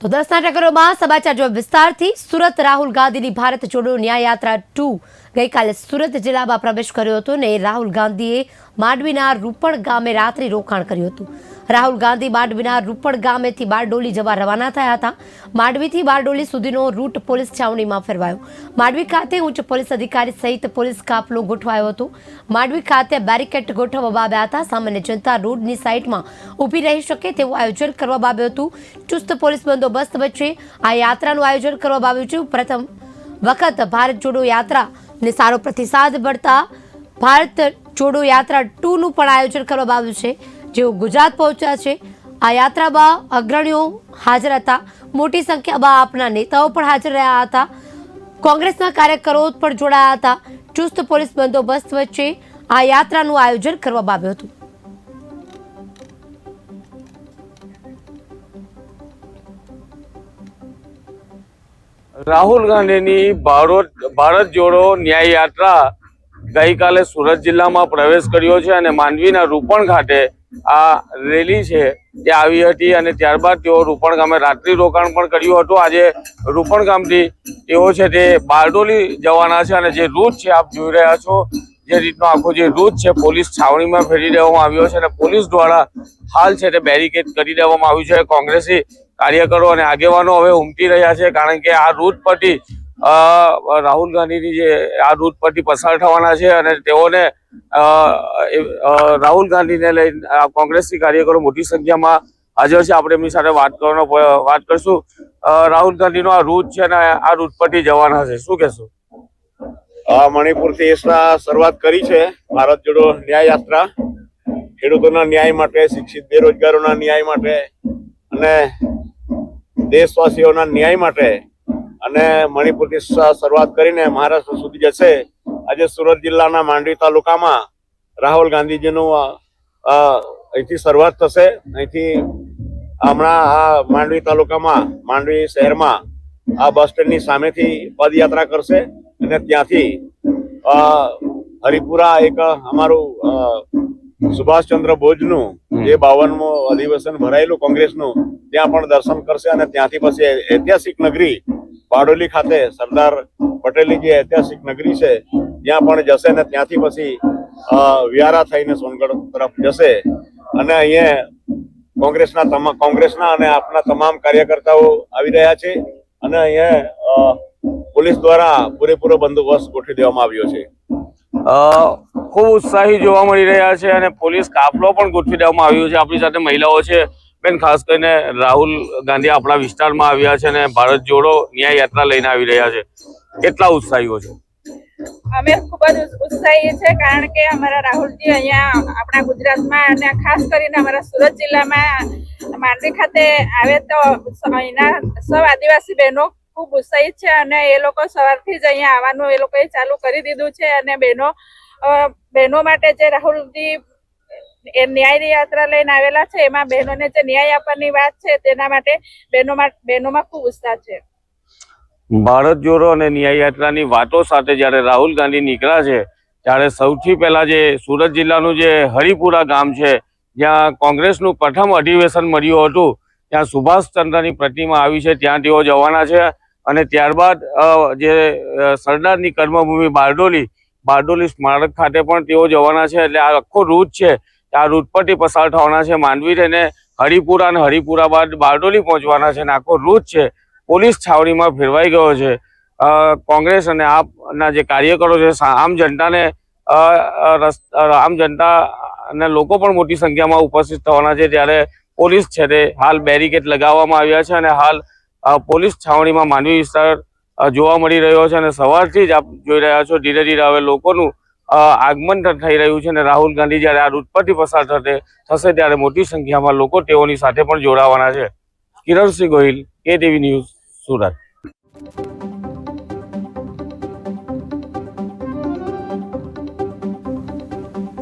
તો દસના ટકરોમાં સમાચાર જો વિસ્તારથી સુરત રાહુલ ગાંધીની ભારત જોડો ન્યાય યાત્રા ટુ ગઈકાલે સુરત જિલ્લામાં પ્રવેશ કર્યો હતો ને રાહુલ ગાંધીએ માંડવીના રૂપણ ગામે રાત્રિ રોકાણ કર્યું હતું. રાહુલ ગાંધી માંડવીના રૂપણ ગામેથી બારડોલી જવા રવાના થયા હતા. માંડવીથી બારડોલી સુધીનો રૂટ પોલીસ છાવણીમાં ફેરવાયો. માંડવી ખાતે ઉચ્ચ પોલીસ અધિકારી સહિત પોલીસ કાફલો ગોઠવાયો હતો. માંડવી ખાતે બેરિકેડ ગોઠવવામાં આવ્યા હતા. સામાન્ય જનતા રોડની સાઇટમાં ઊભી રહી શકે તેવું આયોજન કરવામાં આવ્યું હતું. ચુસ્ત પોલીસ બંદોબસ્ત વચ્ચે આ યાત્રાનું આયોજન કરવામાં આવ્યું છે. પ્રથમ વખત ભારત જોડો યાત્રાને સારો પ્રતિસાદ મળતા ભારત જોડો યાત્રા ટુનું પણ આયોજન કરવામાં આવ્યું છે. જેઓ ગુજરાત પહોંચ્યા છે. આ યાત્રામાં અગ્રણીઓ હાજર હતા. મોટી સંખ્યામાં આપના નેતાઓ પણ હાજર રહ્યા હતા. કોંગ્રેસના કાર્યકરો પણ જોડાયા હતા. ચુસ્ત પોલીસ બંદોબસ્ત વચ્ચે આ યાત્રાનું આયોજન કરવામાં આવ્યું હતું. રાહુલ ગાંધીની ભારત ભારત જોડો ન્યાય યાત્રા ગઈકાલે સુરત જિલ્લામાં પ્રવેશ કર્યો છે અને માંડવીના રૂપણ ખાતે આ રેલી છે તે આવી હતી અને ત્યારબાદ તેઓ રૂપણ ગામે રાત્રિ રોકાણ પણ કર્યું હતું. આજે રૂપણ ગામથી તેઓ છે તે બારડોલી જવાના છે અને જે રૂટ છે, આપ જોઈ રહ્યા છો, જે રીતનો આખો જે રૂટ છે, પોલીસ છાવણીમાં ફેરી દેવામાં આવ્યો છે અને પોલીસ દ્વારા હાલ છે તે બેરિકેડ કરી દેવામાં આવ્યું છે. કોંગ્રેસી કાર્યકરો અને આગેવાનો હવે ઉમટી રહ્યા છે, કારણ કે આ રૂટ પરથી રાહુલ ગાંધીની જે આ રૂટ પરથી પસાર થવાના છે અને તેઓને રાહુલ ગાંધીને લઈને કોંગ્રેસની કોંગ્રેસી કાર્યકરો મોટી સંખ્યામાં હાજર છે. આપણે એમની સાથે વાત કરવાનો વાત કરશું. રાહુલ ગાંધીનો આ રૂટ છે ને આ રૂટ પરથી જવાના છે. શું કહેશો? મણિપુરથી એસના શરૂઆત કરી છે. ભારત જોડો ન્યાય યાત્રા. ખેડૂતોના ન્યાય માટે, શિક્ષિત બેરોજગારોના ન્યાય માટે અને દેશવાસીઓના ન્યાય માટે અને મણિપુરથી શરૂઆત કરીને મહારાષ્ટ્ર સુધી જશે. આજે સુરત જિલ્લાના માંડવી તાલુકામાં રાહુલ ગાંધીજીનું અહીંથી શરૂઆત થશે. અહીંથી હમણાં આ માંડવી તાલુકામાં માંડવી શહેરમાં આ બસ સ્ટેન્ડની સામેથી પદયાત્રા કરશે અને ત્યાંથી હરિપુરા એક અમારું સુભાષચંદ્ર બોઝનું જે બાવનમું અધિવેશન ભરાયેલું કોંગ્રેસનું ત્યાં પણ દર્શન કરશે અને ત્યાંથી પછી ઐતિહાસિક નગરી બારડોલી ખાતે સરદાર પટેલની જે ઐતિહાસિક નગરી છે, ત્યાં પણ જશે અને ત્યાંથી પછી વ્યારા થઈને સોનગઢ તરફ જશે. અને અહીંયા કોંગ્રેસના તમામ કોંગ્રેસના અને આપના તમામ કાર્યકર્તાઓ આવી રહ્યા છે અને અહીંયા પોલીસ દ્વારા પૂરેપૂરો બંદોબસ્ત ગોઠવી દેવામાં આવ્યો છે. ખૂબ ઉત્સાહી જોવા મળી રહ્યા છે અને પોલીસ કાફલો પણ ગોઠવી દેવામાં આવ્યો છે. આપણી સાથે મહિલાઓ છે બેન, ખાસ કરીને રાહુલ ગાંધી આપણા વિસ્તારમાં આવ્યા છે અને ભારત જોડો ન્યાય યાત્રા લઈને આવી રહ્યા છે. કેટલા ઉત્સાહીઓ છે? અમે ખૂબ જ ઉત્સાહી છે કારણ કે અમારા રાહુલજી અહીંયા આપણા ગુજરાતમાં અને ખાસ કરીને અમારા સુરત જિલ્લામાં માંડવી ખાતે આવે તો અહીંના સૌ આદિવાસી બહેનો ખૂબ ઉત્સાહિત છે અને એ લોકો સવારથી જ અહીંયા આવવાનું એ લોકોએ ચાલુ કરી દીધું છે અને બહેનો બહેનો માટે જે રાહુલજી એ ન્યાય યાત્રા લઈને આવેલા છે. એમાં બહેનોને જે ન્યાય આપવાની વાત છે, તેના માટે બહેનોમાં બહેનોમાં ખૂબ ઉત્સાહ છે. ભારત જોડો અને ન્યાય યાત્રાની વાતો સાથે જ્યારે રાહુલ ગાંધી નીકળ્યા છે, ત્યારે સૌથી પહેલા જે સુરત જિલ્લાનું જે હરિપુરા ગામ છે, જ્યાં કોંગ્રેસનું પ્રથમ અધિવેશન મળ્યું હતું, ત્યાં સુભાષચંદ્રની પ્રતિમા આવી છે, ત્યાં તેઓ જવાના છે અને ત્યારબાદ જે સરદારની કર્મભૂમિ બારડોલી બારડોલી સ્મારક ખાતે પણ તેઓ જવાના છે, એટલે આ આખો રૂટ છે આ રૂટ પરથી પસાર થવાના છે માંડવી થઈને હરિપુરા અને હરિપુરા બાદ બારડોલી પહોંચવાના છે અને આખો રૂટ છે પોલીસ છાવણીમાં ફેરવાઈ ગયો છે. કોંગ્રેસ અને આપના જે કાર્યકરો છે આમ જનતાને આમ જનતા અને લોકો પણ મોટી સંખ્યામાં ઉપસ્થિત થવાના છે ત્યારે પોલીસ છે તે હાલ બેરિકેડ લગાવવામાં આવ્યા છે અને હાલ પોલીસ છાવણીમાં માંડવી વિસ્તાર જોવા મળી રહ્યો છે અને સવારથી જ આપ જોઈ રહ્યા છો ધીરે ધીરે હવે લોકોનું આગમન થઈ રહ્યું છે અને રાહુલ ગાંધી જ્યારે આ રૂટ પરથી પસાર થશે થશે ત્યારે મોટી સંખ્યામાં લોકો તેઓની સાથે પણ જોડાવાના છે. કિરણસિંહ ગોહિલ, કે ટીવી ન્યૂઝ, સુરત.